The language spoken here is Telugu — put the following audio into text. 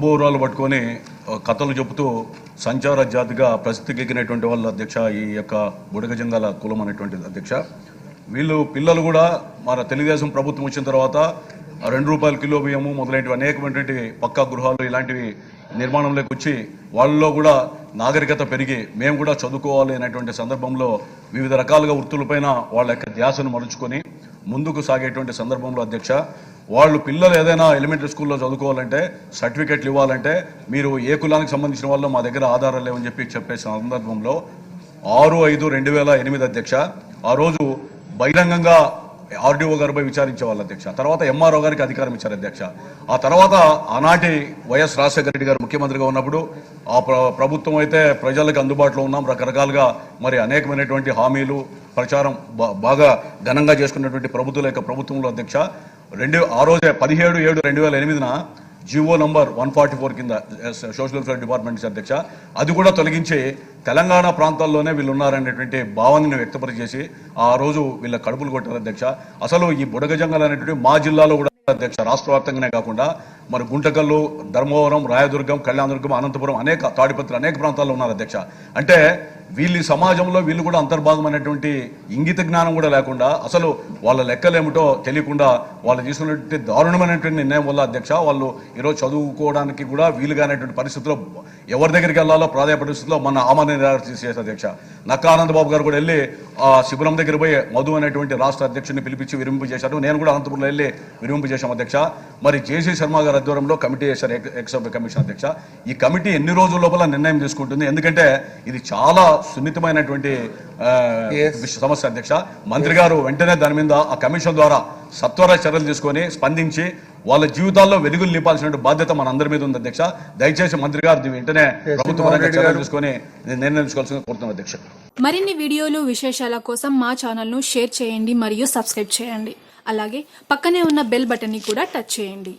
తంబూరాలు పట్టుకొని కథలు చెబుతూ సంచార జాతిగా ప్రసిద్ధికెక్కినటువంటి వాళ్ళ అధ్యక్ష ఈ యొక్క బుడగజంగాల కులం అనేటువంటిది అధ్యక్ష. వీళ్ళు పిల్లలు కూడా మన తెలుగుదేశం ప్రభుత్వం వచ్చిన తర్వాత రెండు రూపాయల కిలో బియ్యము మొదలైనవి అనేకమైనటువంటి పక్కా గృహాలు ఇలాంటివి నిర్మాణంలోకి వచ్చి వాళ్ళలో కూడా నాగరికత పెరిగి మేము కూడా చదువుకోవాలి అనేటువంటి సందర్భంలో వివిధ రకాలుగా వృత్తులపైన వాళ్ళ యొక్క ధ్యాసను మలుచుకొని ముందుకు సాగేటువంటి సందర్భంలో అధ్యక్ష వాళ్ళు పిల్లలు ఏదైనా ఎలిమెంటరీ స్కూల్లో చదువుకోవాలంటే సర్టిఫికెట్లు ఇవ్వాలంటే మీరు ఏ కులానికి సంబంధించిన వాళ్ళు మా దగ్గర ఆధారాలు లేవని చెప్పి చెప్పే సందర్భంలో ఆరు ఐదు రెండు వేల ఎనిమిది అధ్యక్ష ఆ రోజు బహిరంగంగా ఆర్డీఓ గారిపై విచారించే వాళ్ళు అధ్యక్ష. తర్వాత ఎంఆర్ఓ గారికి అధికారం ఇచ్చారు అధ్యక్ష. ఆ తర్వాత ఆనాటి వైఎస్ రాజశేఖర రెడ్డి గారు ముఖ్యమంత్రిగా ఉన్నప్పుడు ఆ ప్రభుత్వం అయితే ప్రజలకు అందుబాటులో ఉన్నాం. రకరకాలుగా మరి అనేకమైనటువంటి హామీలు ప్రచారం బాగా ఘనంగా చేసుకున్నటువంటి ప్రభుత్వం యొక్క ప్రభుత్వంలో అధ్యక్ష. రెండు ఆ రోజే పదిహేడు ఏడు రెండు వేల ఎనిమిదిన GO number one forty four కింద సోషల్ వెల్ఫేర్ డిపార్ట్మెంట్ అధ్యక్ష. అది కూడా తొలగించి తెలంగాణ ప్రాంతాల్లోనే వీళ్ళు ఉన్నారనేటువంటి భావాన్ని వ్యక్తపరిచేసి ఆ రోజు వీళ్ళ కడుపులు కొట్టారు అధ్యక్ష. అసలు ఈ బుడగజంగల్ అనేటువంటి మా జిల్లాలో కూడా అధ్యక్ష రాష్ట్ర వ్యాప్తంగానే కాకుండా మరి గుంటకల్లు ధర్మవరం రాయదుర్గం కళ్యాణదుర్గం అనంతపురం అనేక తాడిపత్రి అనేక ప్రాంతాల్లో ఉన్నారు అధ్యక్ష. అంటే వీళ్ళు సమాజంలో వీళ్ళు కూడా అంతర్భాగమైనటువంటి ఇంగిత జ్ఞానం కూడా లేకుండా అసలు వాళ్ళ లెక్కలేమిటో తెలియకుండా వాళ్ళు తీసుకున్నటువంటి దారుణమైనటువంటి నిర్ణయం వల్ల అధ్యక్ష వాళ్ళు ఈరోజు చదువుకోవడానికి కూడా వీలుగానేటువంటి పరిస్థితిలో ఎవరి దగ్గరికి వెళ్ళాలో ప్రాధాన్య పరిస్థితిలో మన ఆమరణ నిరాకరణ చేశారు అధ్యక్ష. నక్కా ఆనందబాబు గారు కూడా వెళ్ళి ఆ శిబిరం దగ్గర పోయి మధు అనేటువంటి రాష్ట్ర అధ్యక్షుడిని పిలిపించి విరింపు చేశారు. నేను కూడా అనంతపురంలో వెళ్ళి విరింపు చేశాం అధ్యక్ష. మరి జేసీ శర్మ గారు ఆధ్వర్యంలో కమిటీ చేశారు ఎక్- ఎక్స్ కమిషన్ అధ్యక్ష. ఈ కమిటీ ఎన్ని రోజుల లోపల నిర్ణయం తీసుకుంటుంది? ఎందుకంటే ఇది చాలా సున్నితమైనటువంటి సమస్య అధ్యక్ష. మంత్రి గారు వెంటనే దాని మీద ఆ కమిషన్ ద్వారా సత్వర చర్యలు తీసుకొని స్పందించి వాళ్ళ జీవితాల్లో వెలుగులు నింపాల్సిన బాధ్యత మన అందరి మీద ఉంది అధ్యక్ష. దయచేసి మంత్రి గారు వెంటనే ప్రభుత్వ చర్యలు తీసుకొని నిర్ణయం తీసుకోవాల్సిందిగా కోరుతున్నాం అధ్యక్ష. మరిన్ని వీడియోలు విశేషాల కోసం మా ఛానల్ను షేర్ చేయండి మరియు సబ్స్క్రైబ్ చేయండి. అలాగే పక్కనే ఉన్న బెల్ బటన్ని కూడా టచ్ చేయండి.